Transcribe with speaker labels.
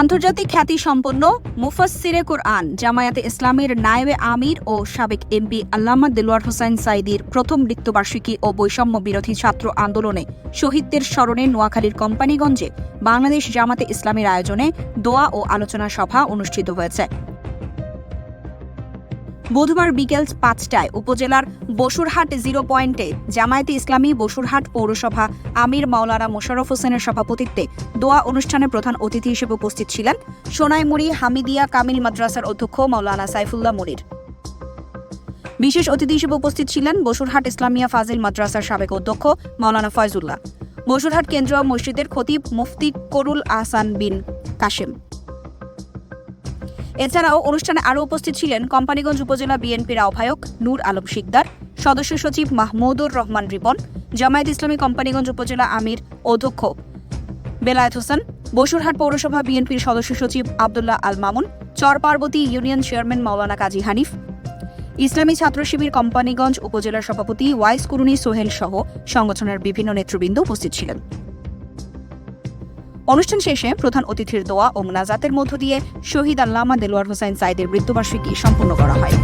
Speaker 1: আন্তর্জাতিক খ্যাতি সম্পন্ন মুফাসিরে কোরআন, জামায়াতে ইসলামের নায়েবে আমির ও সাবেক এমপি আল্লামা দিলওয়ার হোসাইন সাইদির প্রথম মৃত্যুবার্ষিকী ও বৈষম্য বিরোধী ছাত্র আন্দোলনে শহীদদের স্মরণে নোয়াখালীর কোম্পানিগঞ্জে বাংলাদেশ জামাতে ইসলামের আয়োজনে দোয়া ও আলোচনা সভা অনুষ্ঠিত হয়েছে। বুধবার বিকেল পাঁচটায় উপজেলার বসুরহাট জিরো পয়েন্টে জামায়াতে ইসলামী বসুরহাট পৌরসভা আমির মাওলানা মোশাররফ হোসেনের সভাপতিত্বে দোয়া অনুষ্ঠানে প্রধান অতিথি হিসেবে উপস্থিত ছিলেন সোনাইমুড়ি হামিদিয়া কামিল মাদ্রাসার অধ্যক্ষ মাওলানা সাইফুল্লাহ মুনির। বিশেষ অতিথি হিসেবে উপস্থিত ছিলেন বসুরহাট ইসলামিয়া ফাজিল মাদ্রাসার সাবেক অধ্যক্ষ মাওলানা ফয়জুল্লাহ, বসুরহাট কেন্দ্রীয় মসজিদের খতিব মুফতি করুল আহসান বিন কাশেম। এছাড়াও অনুষ্ঠানে আরও উপস্থিত ছিলেন কোম্পানিগঞ্জ উপজেলা বিএনপির আহ্বায়ক নূর আলম শিকদার, সদস্য সচিব মাহমুদুর রহমান রিপন, জামায়াত ইসলামী কোম্পানিগঞ্জ উপজেলা আমির অধ্যক্ষ বেলায়েত হোসেন, বসুরহাট পৌরসভা বিএনপির সদস্য সচিব আবদুল্লাহ আল মামুন চর পার্বতী ইউনিয়ন চেয়ারম্যান মাওলানা কাজী হানিফ, ইসলামী ছাত্র শিবির কোম্পানিগঞ্জ উপজেলার সভাপতি ওয়াইস কুরুনি সোহেল সহ সংগঠনের বিভিন্ন নেতৃবৃন্দ উপস্থিত ছিলেন। অনুষ্ঠান শেষে প্রধান অতিথির দোয়া ও মোনাজাতের মধ্য দিয়ে শহীদ আল্লামা দেলোয়ার হোসেন সাইদের মৃত্যুবার্ষিকী সম্পন্ন করা হয়।